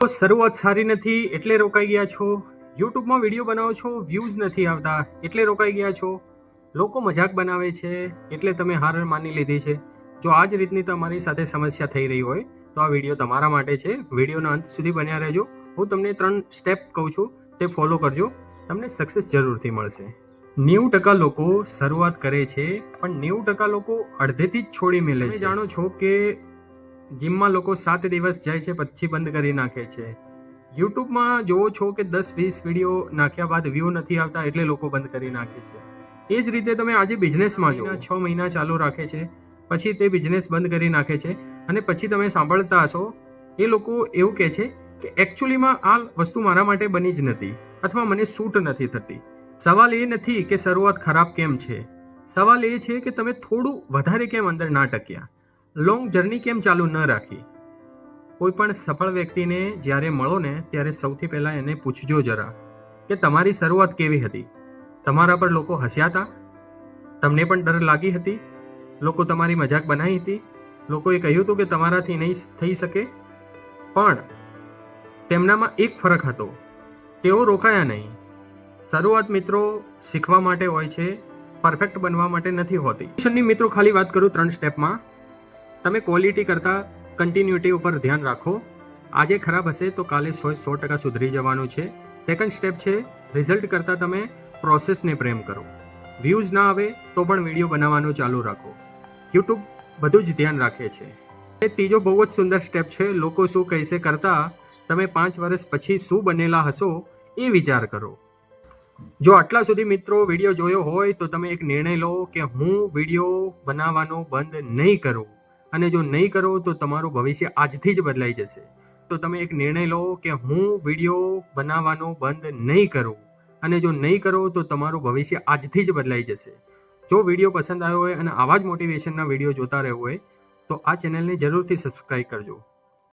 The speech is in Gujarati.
તો શરૂઆત સારી નથી, એટલે રોકાઈ ગયા છો? યુટ્યુબમાં વીડિયો બનાવો છો વ્યૂઝ નથી આવતા, એટલે રોકાઈ ગયા છો? લોકો મજાક બનાવે છે, એટલે તમે હાર માની લીધી છે. જો આ જ રીતની તમારી સાથે સમસ્યા થઈ રહી હોય, તો આ વીડિયો તમારા માટે છે. વિડીયોના અંત સુધી બન્યા રહેજો. હું તમને ત્રણ સ્ટેપ કહું છું, તે ફોલો કરજો. તમને સક્સેસ જરૂરથી મળશે. નેવું ટકા લોકો શરૂઆત કરે છે, પણ નેવું ટકા લોકો અડધેથી જ છોડી મેલે છે. જાણો છો કે જીમમાં લોકો સાત દિવસ જાય છે, પછી બંધ કરી નાખે છે. યુટ્યુબમાં જોવો છો કે દસ, વીસ વીડિયો નાખ્યા બાદ વ્યૂ નથી આવતા એટલે લોકો બંધ કરી નાખે છે. એ જ રીતે તમે આજે બિઝનેસમાં જો છ મહિના ચાલુ રાખે છે, પછી તે બિઝનેસ બંધ કરી નાખે છે અને પછી તમે સાંભળતા હશો. એ લોકો એવું કહે છે કે એકચ્યુઅલીમાં આ વસ્તુ મારા માટે બની જ નથી અથવા મને સૂટ નથી થતી. સવાલ એ નથી કે શરૂઆત ખરાબ કેમ છે? સવાલ એ છે કે તમે થોડું વધારે કેમ અંદર ના ટક્યા? લોંગ જર્ની કેમ ચાલુ ન રાખી? કોઈ પણ સફળ વ્યક્તિને જ્યારે મળો ને, ત્યારે સૌથી પહેલાં એને પૂછજો જરા કે તમારી શરૂઆત કેવી હતી? તમારા પર લોકો હસ્યા હતા? તમને પણ ડર લાગી હતી? લોકો તમારી મજાક બનાવી હતી? લોકોએ કહ્યું હતું કે તમારાથી નહીં થઈ શકે? પણ તેમનામાં એક ફરક હતો. તેઓ રોકાયા નહીં. શરૂઆત મિત્રો શીખવા માટે હોય છે, પરફેક્ટ બનવા માટે નથી હોતી. ટ્યુશનની મિત્રો ખાલી વાત કરું ત્રણ સ્ટેપમાં. તમે ક્વોલિટી કરતાં કન્ટિન્યુટી ઉપર ધ્યાન રાખો. આજે ખરાબ હશે તો કાલે સો સો ટકા સુધરી જવાનું છે. સેકન્ડ સ્ટેપ છે રિઝલ્ટ કરતાં તમે પ્રોસેસને પ્રેમ કરો. વ્યૂઝ ના આવે તો પણ વીડિયો બનાવવાનું ચાલુ રાખો. યુટ્યુબ બધું જ ધ્યાન રાખે છે. એ ત્રીજો બહુ જ સુંદર સ્ટેપ છે, લોકો શું કહેશે કરતાં, તમે પાંચ વર્ષ પછી શું બનેલા હશો એ વિચાર કરો. જો આટલા સુધી મિત્રો વીડિયો જોયો હોય તો તમે એક નિર્ણય લો કે હું વીડિયો બનાવવાનો બંધ નહીં કરું. અને જો નહીં કરો, તો તમારું ભવિષ્ય આજથી જ બદલાઈ જશે. તો તમે એક નિર્ણય લો કે હું વીડિયો બનાવવાનો બંધ નહીં કરું. અને જો નહીં કરો, તો તમારું ભવિષ્ય આજથી જ બદલાઈ જશે. જો વીડિયો પસંદ આવ્યો હોય અને આવા જ મોટિવેશનના વીડિયો જોતા રહેવો હોય, તો આ ચેનલને જરૂરથી સબસ્ક્રાઈબ કરજો.